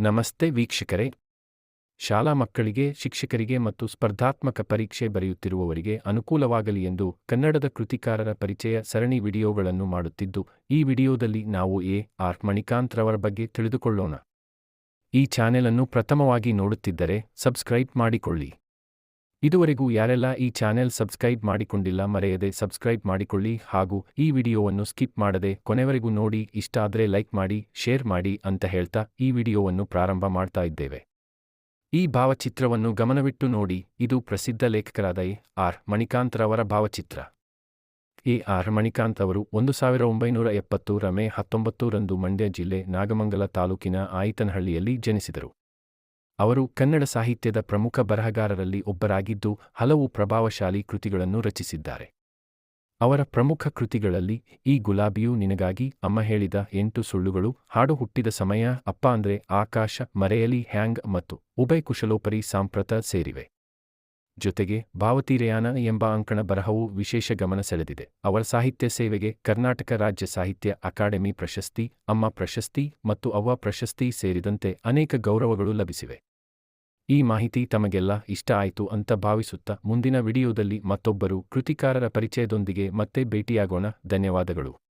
ನಮಸ್ತೆ ವೀಕ್ಷಕರೇ. ಶಾಲಾ ಮಕ್ಕಳಿಗೆ, ಶಿಕ್ಷಕರಿಗೆ ಮತ್ತು ಸ್ಪರ್ಧಾತ್ಮಕ ಪರೀಕ್ಷೆ ಬರೆಯುತ್ತಿರುವವರಿಗೆ ಅನುಕೂಲವಾಗಲಿ ಎಂದು ಕನ್ನಡದ ಕೃತಿಕಾರರ ಪರಿಚಯ ಸರಣಿ ವಿಡಿಯೋಗಳನ್ನು ಮಾಡುತ್ತಿದ್ದು, ಈ ವಿಡಿಯೋದಲ್ಲಿ ನಾವು ಎ. ಆರ್. ಮಣಿಕಾಂತ್ ರವರ ಬಗ್ಗೆ ತಿಳಿದುಕೊಳ್ಳೋಣ. ಈ ಚಾನೆಲ್ ಅನ್ನು ಪ್ರಥಮವಾಗಿ ನೋಡುತ್ತಿದ್ದರೆ ಸಬ್ಸ್ಕ್ರೈಬ್ ಮಾಡಿಕೊಳ್ಳಿ. ಇದುವರೆಗೂ ಯಾರೆಲ್ಲ ಈ ಚಾನೆಲ್ ಸಬ್ಸ್ಕ್ರೈಬ್ ಮಾಡಿಕೊಂಡಿಲ್ಲ ಮರೆಯದೆ ಸಬ್ಸ್ಕ್ರೈಬ್ ಮಾಡಿಕೊಳ್ಳಿ ಹಾಗೂ ಈ ವಿಡಿಯೋವನ್ನು ಸ್ಕಿಪ್ ಮಾಡದೆ ಕೊನೆವರೆಗೂ ನೋಡಿ ಇಷ್ಟ ಆದರೆ ಲೈಕ್ ಮಾಡಿ, ಶೇರ್ ಮಾಡಿ ಅಂತ ಹೇಳ್ತಾ ಈ ವಿಡಿಯೋವನ್ನು ಪ್ರಾರಂಭ ಮಾಡ್ತಾ ಇದ್ದೇವೆ. ಈ ಭಾವಚಿತ್ರವನ್ನು ಗಮನವಿಟ್ಟು ನೋಡಿ, ಇದು ಪ್ರಸಿದ್ಧ ಲೇಖಕರಾದ ಎ. ಆರ್. ಮಣಿಕಾಂತ್ ರವರ ಭಾವಚಿತ್ರ. ಎ. ಆರ್. ಮಣಿಕಾಂತ್ ಅವರು ಒಂದು ಸಾವಿರ ಒಂಬೈನೂರ ಎಪ್ಪತ್ತು ರಮೆ ಹತ್ತೊಂಬತ್ತು ರಂದು ಮಂಡ್ಯ ಜಿಲ್ಲೆ ನಾಗಮಂಗಲ ತಾಲೂಕಿನ ಆಯಿತನಹಳ್ಳಿಯಲ್ಲಿ ಜನಿಸಿದರು. ಅವರು ಕನ್ನಡ ಸಾಹಿತ್ಯದ ಪ್ರಮುಖ ಬರಹಗಾರರಲ್ಲಿ ಒಬ್ಬರಾಗಿದ್ದು ಹಲವು ಪ್ರಭಾವಶಾಲಿ ಕೃತಿಗಳನ್ನು ರಚಿಸಿದ್ದಾರೆ. ಅವರ ಪ್ರಮುಖ ಕೃತಿಗಳಲ್ಲಿ ಈ ಗುಲಾಬಿಯು ನಿನಗಾಗಿ ಅಮ್ಮ ಹೇಳಿದ ಎಂಟು ಸುಳ್ಳುಗಳು ಹಾಡು ಹುಟ್ಟಿದ ಸಮಯ, ಅಪ್ಪ ಅಂದ್ರೆ ಆಕಾಶ, ಮರೆಯಲಿ ಹ್ಯಾಂಗ್ ಮತ್ತು ಉಭಯ ಕುಶಲೋಪರಿ ಸಾಂಪ್ರತ ಸೇರಿವೆ. ಜೊತೆಗೆ ಭಾವತೀರಯಾನ ಎಂಬ ಅಂಕಣ ಬರಹವು ವಿಶೇಷ ಗಮನ ಸೆಳೆದಿದೆ. ಅವರ ಸಾಹಿತ್ಯ ಸೇವೆಗೆ ಕರ್ನಾಟಕ ರಾಜ್ಯ ಸಾಹಿತ್ಯ ಅಕಾಡೆಮಿ ಪ್ರಶಸ್ತಿ, ಅಮ್ಮ ಪ್ರಶಸ್ತಿ ಮತ್ತು ಅವ್ವ ಪ್ರಶಸ್ತಿ ಸೇರಿದಂತೆ ಅನೇಕ ಗೌರವಗಳು ಲಭಿಸಿವೆ. ಈ ಮಾಹಿತಿ ತಮಗೆಲ್ಲ ಇಷ್ಟ ಆಯಿತು ಅಂತ ಭಾವಿಸುತ್ತಾ ಮುಂದಿನ ವಿಡಿಯೋದಲ್ಲಿ ಮತ್ತೊಬ್ಬರು ಕೃತಿಕಾರರ ಪರಿಚಯದೊಂದಿಗೆ ಮತ್ತೆ ಭೇಟಿಯಾಗೋಣ. ಧನ್ಯವಾದಗಳು.